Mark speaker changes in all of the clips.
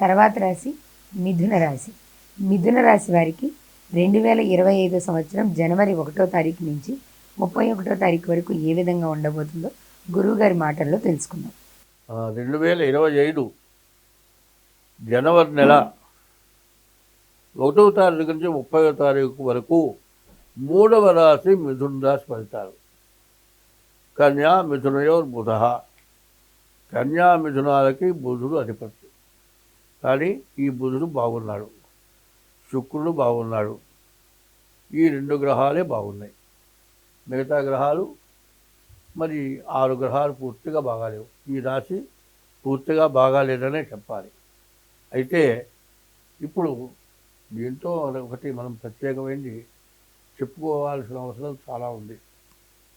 Speaker 1: తర్వాత రాశి మిథున రాశి. మిథున రాశి వారికి రెండు వేల ఇరవై ఐదో సంవత్సరం జనవరి ఒకటో తారీఖు నుంచి ముప్పై ఒకటో తారీఖు వరకు ఏ విధంగా ఉండబోతుందో గురువుగారి మాటల్లో తెలుసుకుందాం.
Speaker 2: రెండు వేల ఇరవై ఐదు జనవరి నెల ఒకటో తారీఖు నుంచి ముప్పై తారీఖు వరకు మూడవ రాశి మిథున రాశి ఫలితాలు. కన్యా మిథునయోర్ బుధ. కన్యా మిథునాలకి బుధుడు అధిపతి. కానీ ఈ బుధుడు బాగున్నాడు. శుక్రుడు బాగున్నాడు. ఈ రెండు గ్రహాలే బాగున్నాయి. మిగతా గ్రహాలు మరి ఆరు గ్రహాలు పూర్తిగా బాగాలేవు. ఈ రాశి పూర్తిగా బాగాలేదనే చెప్పాలి. అయితే ఇప్పుడు దీంతో ఒకటి మనం ప్రత్యేకమైంది చెప్పుకోవాల్సిన అవసరం చాలా ఉంది.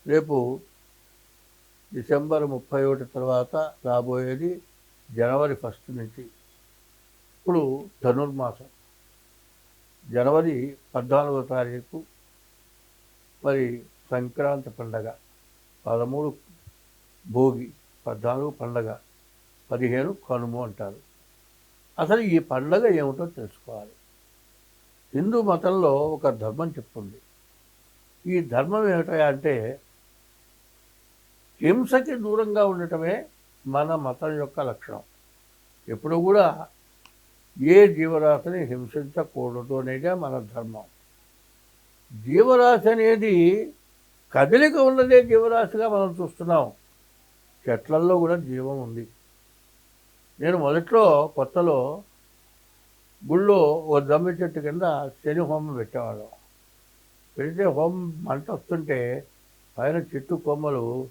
Speaker 2: రేపు డిసెంబర్ ముప్పై ఒకటి తర్వాత రాబోయేది జనవరి ఫస్ట్ నుంచి. ఇప్పుడు ధనుర్మాసం. జనవరి పద్నాలుగో తారీఖు మరి సంక్రాంతి పండగ. పదమూడు భోగి పద్నాలుగు పండగ పదిహేను కనుము అంటారు. అసలు ఈ పండగ ఏమిటో తెలుసుకోవాలి. హిందూ మతంలో ఒక ధర్మం చెప్తుంది ఈ ధర్మం ఏమిటా అంటే హింసకి దూరంగా ఉండటమే మన మతం యొక్క లక్షణం. ఎప్పుడు కూడా ఏ జీవరాశిని హింసించకూడదు అనేదే మన ధర్మం. జీవరాశి అనేది కదలిక ఉన్నదే జీవరాశిగా మనం చూస్తున్నాం. చెట్లల్లో కూడా జీవం ఉంది. నేను మొదట్లో కొత్తలో గుళ్ళో ఓ దమ్మి చెట్టు కింద శని హోమం పెట్టేవాళ్ళం. పెడితే హోమం మంట వస్తుంటే పైన చెట్టు కొమ్మలు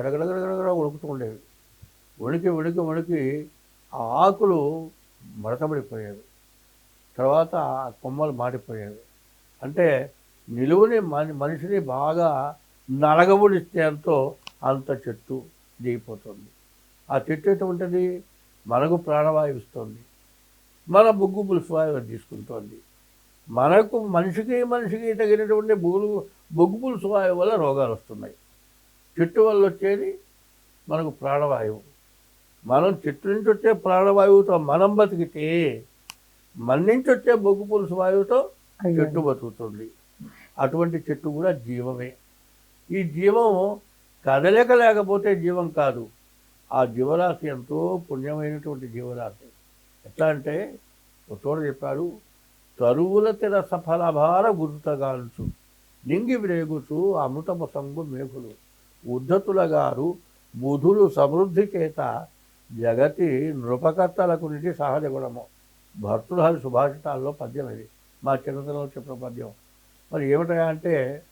Speaker 2: గడగడగడగడగడ ఉడుకుతూ ఉండేవి. ఉడికి ఉడికి ఉడికి ఆ ఆకులు మడతబడిపోయేవి తర్వాత ఆ కొమ్మలు మాడిపోయేవి. అంటే నిలువుని మనిషిని బాగా నలగబుడిస్తేంతో అంత చెట్టు దిగిపోతుంది. ఆ చెట్టు ఎటువంటిది? మనకు ప్రాణవాయువు ఇస్తుంది మన బొగ్గు పులుసు వాయువు తీసుకుంటోంది. మనకు మనిషికి మనిషికి తగినటువంటి బొగులు బొగ్గు పులుసు వాయువు వల్ల రోగాలు వస్తున్నాయి చెట్టు వల్ల వచ్చేది మనకు ప్రాణవాయువు. మనం చెట్టు నుంచి వచ్చే ప్రాణవాయువుతో మనం బతికితే మన నుంచి వచ్చే బొగ్గు పులుసు వాయువుతో చెట్టు బతుకుతుంది. అటువంటి చెట్టు కూడా జీవమే. ఈ జీవం కదలిక లేకపోతే జీవం కాదు. ఆ జీవరాశి ఎంతో పుణ్యమైనటువంటి జీవరాశి. ఎట్లా అంటే ఒక చోట చెప్పాడు తరువుల తెర సఫలభార గురుతగాల్చు నింగి వ్రేగుచు అమృతపు సంగు మేఘులు ఉద్ధతుల గారు బుధులు సమృద్ధి చేత జగతి నృపకర్తలకు నిధి సహజ గుణము భర్తృహరి సుభాషితాల్లో పద్యం ఇది. మా చిన్నతనంలో చెప్పిన పద్యం. మరి ఏమిటా అంటే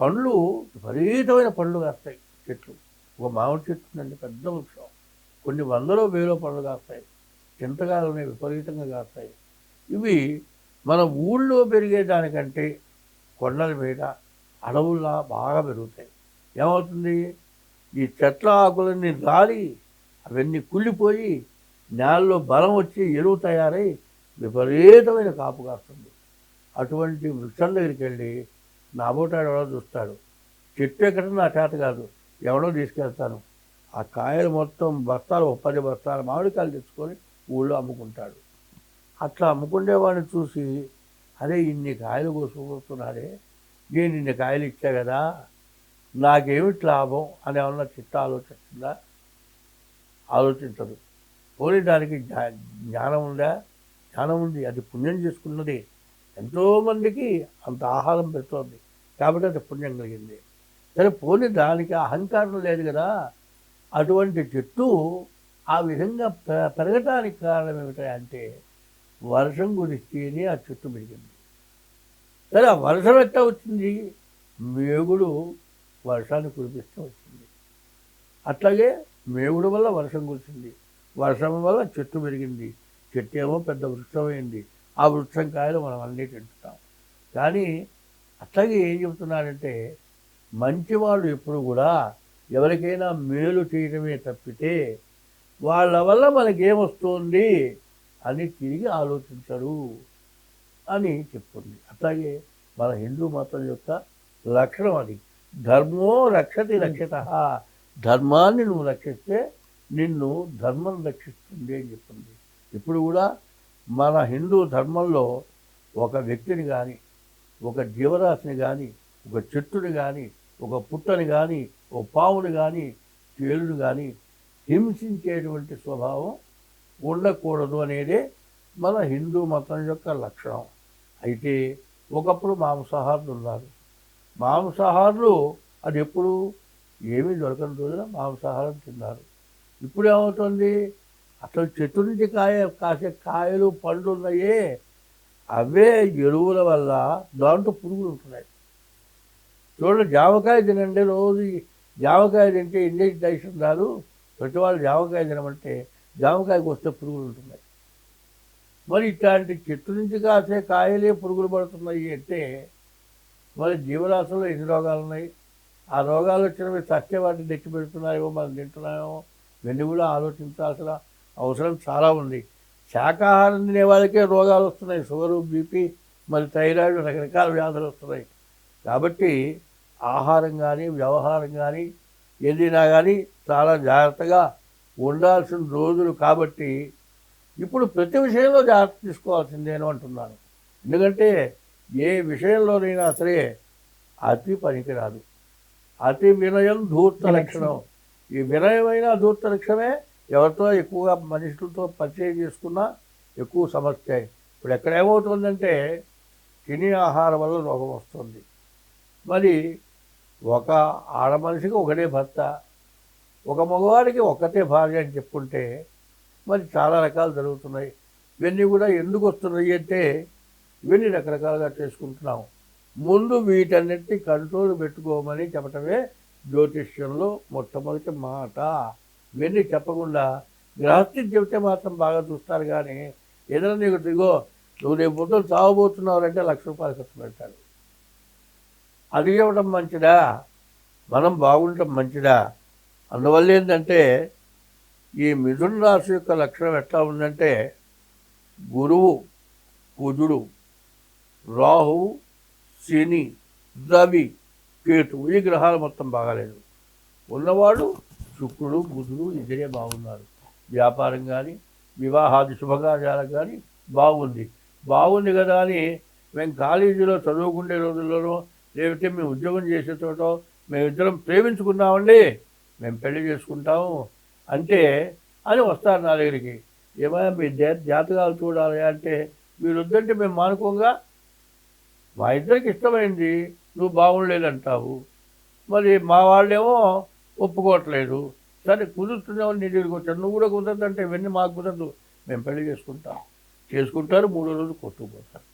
Speaker 2: పండ్లు విపరీతమైన పండ్లు కాస్తాయి చెట్లు. ఒక మామిడి చెట్టు ఉందండి పెద్ద వృక్షం. కొన్ని వందల వేల పండ్లు కాస్తాయి. చింతకాయలు విపరీతంగా కాస్తాయి. ఇవి మన ఊళ్ళో పెరిగే దానికంటే కొండల మీద అడవుల్లా బాగా పెరుగుతాయి. ఏమవుతుంది? ఈ చెట్ల ఆకులన్నీ గాలి అవన్నీ కుళ్ళిపోయి నేలలో బలం వచ్చి ఎరువు తయారై విపరీతమైన కాపు కాస్తుంది. అటువంటి వృక్షం దగ్గరికి వెళ్ళి నాబోటాడు ఎవడో చూస్తాడు. చెట్టు ఎక్కడ నా చేత కాదు ఎవడో తీసుకెళ్తాను. ఆ కాయలు మొత్తం బస్తాలు పది బస్తాలు మామిడికాయలు తెచ్చుకొని ఊళ్ళో అమ్ముకుంటాడు. అట్లా అమ్ముకునేవాడిని చూసి అరే ఇన్ని కాయలు కోసుకుంటున్నాడే నేను ఇన్ని కాయలు ఇచ్చా కదా నాకేమిటి లాభం అని ఏమన్నా చిత్త ఆలోచిస్తుందా ఆలోచించదు. పోనీ దానికి జ్ఞా- జ్ఞానం ఉందా? జ్ఞానం ఉంది. అది పుణ్యం చేసుకున్నది. ఎంతోమందికి అంత ఆహారం పెడుతోంది. కాబట్టి అది పుణ్యం కలిగింది. సరే పోనీ దానికి అహంకారం లేదు కదా? అటువంటి చెట్టు ఆ విధంగా పె- పెరగటానికి కారణం ఏమిటంటే వర్షం కురిస్తేనే ఆ చెట్టు పెరిగింది. సరే ఆ వర్షం ఎట్లా వచ్చింది? మేగుడు వర్షాన్ని కురిపిస్తూ వచ్చింది. అట్లాగే మేగుడు వల్ల వర్షం కురిసింది. వర్షం వల్ల చెట్టు పెరిగింది. చెట్టు ఏమో పెద్ద వృక్షమైంది. ఆ వృక్షం కాయలు మనం అన్నీ తింటున్నాం కానీ అట్లాగే ఏం చెబుతున్నారంటే మంచివాళ్ళు ఎప్పుడు కూడా ఎవరికైనా మేలు చేయడమే తప్పితే వాళ్ళ వల్ల మనకేమొస్తుంది అని తిరిగి ఆలోచించరు అని చెప్తుంది. అట్లాగే మన హిందూ మతం యొక్క లక్షణం అది. ధర్మో రక్షతి రక్షిత. ధర్మాన్ని నువ్వు రక్షిస్తే నిన్ను ధర్మం రక్షిస్తుంది అని చెప్పింది. ఇప్పుడు కూడా మన హిందూ ధర్మంలో ఒక వ్యక్తిని కానీ ఒక జీవరాశిని కానీ ఒక చెట్టుని కానీ ఒక పుట్టని కానీ ఒక పావుని కానీ తేలుని కానీ హింసించేటువంటి స్వభావం ఉండకూడదు అనేదే మన హిందూ మతం యొక్క లక్షణం. అయితే ఒకప్పుడు మాంసాహారులు ఉన్నారు. మాంసాహారులు అది ఎప్పుడు ఏమీ దొరకని రోజున మాంసాహారం తిన్నారు. ఇప్పుడు ఏమవుతుంది అసలు చెట్టు నుంచి కాయ కాసే కాయలు పండ్లు ఉన్నాయే. అవే ఎరువుల వల్ల దాంట్లో పురుగులు ఉంటున్నాయి. చూడండి జామకాయ తినండి రోజు. జామకాయ తింటే ఇండియన్ డైజెషన్ రాదు. ప్రతి వాళ్ళు జామకాయ తినమంటే జామకాయకు వస్తే పురుగులు ఉంటున్నాయి. మరి ఇట్లాంటి చెట్టు నుంచి కాసే కాయలే పురుగులు పడుతున్నాయి అంటే మరి జీవరాశుల్లో ఎన్ని రోగాలు ఉన్నాయి? ఆ రోగాలు వచ్చినవి చచ్చే వాటిని తెచ్చి పెడుతున్నాయేమో మనం తింటున్నాయో ఇవన్నీ కూడా ఆలోచించాల్సిన అవసరం చాలా ఉంది. శాకాహారం తినే వాళ్ళకే రోగాలు వస్తున్నాయి. షుగరు బీపీ మరి థైరాయిడ్ రకరకాల వ్యాధులు వస్తున్నాయి. కాబట్టి ఆహారం కానీ వ్యవహారం కానీ ఏదైనా కానీ చాలా జాగ్రత్తగా ఉండాల్సిన రోజులు కాబట్టి ఇప్పుడు ప్రతి విషయంలో జాగ్రత్త తీసుకోవాల్సిందేను అంటున్నాను. ఎందుకంటే ఏ విషయంలోనైనా సరే అతి పనికిరాదు. అతి వినయం ధూర్త లక్షణం. ఈ వినయమైన ధూర్త లక్షణమే ఎవరితో ఎక్కువగా మనుషులతో పరిచయం చేసుకున్నా ఎక్కువ సమస్య. ఇప్పుడు ఎక్కడ ఏమవుతుందంటే తినే ఆహారం వల్ల రోగం వస్తుంది. మరి ఒక ఆడ మనిషికి ఒకటే భర్త ఒక మగవాడికి ఒక్కటే భార్య అని చెప్పుకుంటే మరి చాలా రకాలు జరుగుతున్నాయి. ఇవన్నీ కూడా ఎందుకు వస్తున్నాయి అంటే ఇవన్నీ రకరకాలుగా చేసుకుంటున్నాం. ముందు వీటన్నిటిని కంట్రోల్ పెట్టుకోమని చెప్పటమే జ్యోతిష్యంలో మొట్టమొదటి మాట. ఇవన్నీ చెప్పకుండా గ్రహస్థితి చెబితే మాత్రం బాగా చూస్తారు కానీ ఏదైనా నీకు దిగో నువ్వు రేపు పొద్దున తాగబోతున్నావంటే లక్ష రూపాయలు ఖర్చు పెడతాడు అది ఇవ్వడం మంచిదా? మనం బాగుండటం మంచిదా? అందువల్ల ఏంటంటే ఈ మిథున రాశి యొక్క లక్షణం ఎట్లా ఉందంటే గురువు కుజుడు రాహువు శని రవి కేతు ఈ గ్రహాలు మొత్తం బాగాలేదు. ఉన్నవాడు శుక్రుడు బుధుడు ఇద్దరే బాగున్నారు. వ్యాపారం కానీ వివాహాది శుభకార్యాలకు కానీ బాగుంది. బాగుంది కదా అని మేము కాలేజీలో చదువుకునే రోజుల్లోనో లేకపోతే మేము ఉద్యోగం చేసే చోట మేమిద్దరం ప్రేమించుకున్నామండి. మేము పెళ్ళి చేసుకుంటాము అంటే అని వస్తారు నా దగ్గరికి. ఏమైనా మీ జాతకాలు చూడాలి అంటే మీరు వద్దంటే మేము మానుకోగా? మా ఇద్దరికి ఇష్టమైంది నువ్వు బాగుండలేదంటావు. మరి మా వాళ్ళేమో ఒప్పుకోవట్లేదు. సరే కుదురుతున్నావు నీ దగ్గరికి వచ్చాను. నువ్వు కూడా కుదరదంటే ఇవన్నీ మాకు కుదరదు. మేము పెళ్ళి చేసుకుంటాం. చేసుకుంటారు మూడో రోజు కొట్టుకుపోతారు.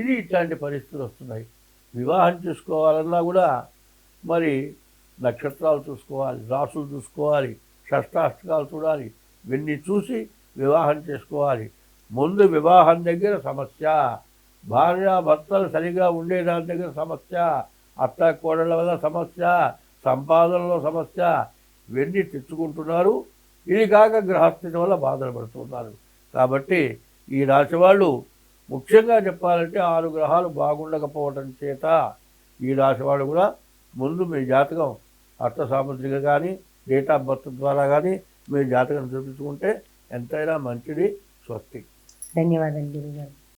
Speaker 2: ఇది ఇట్లాంటి పరిస్థితులు వస్తున్నాయి. వివాహం చేసుకోవాలన్నా కూడా మరి నక్షత్రాలు చూసుకోవాలి రాసులు చూసుకోవాలి షష్టాష్టకాలు చూడాలి. ఇవన్నీ చూసి వివాహం చేసుకోవాలి. ముందు వివాహం దగ్గర సమస్య. భార్య భర్తలు సరిగా ఉండేదాని దగ్గర సమస్య అత్త కోడళ్ళ వల్ల సమస్య సంపాదనలో సమస్య ఇవన్నీ తెచ్చుకుంటున్నారు. ఇది కాక గ్రహస్థితి వల్ల బాధలు పడుతున్నారు. కాబట్టి ఈ రాశి వాళ్ళు ముఖ్యంగా చెప్పాలంటే ఆరు గ్రహాలు బాగుండకపోవటం చేత ఈ రాశి వాళ్ళు కూడా ముందు మీ జాతకం అర్థ సాముద్రిక కానీ డేట్ ఆఫ్ బర్త్ ద్వారా కానీ మీ జాతకం చూపించుకుంటే ఎంతైనా మంచిది స్వస్తి.
Speaker 1: ధన్యవాదాలు గురుగారు.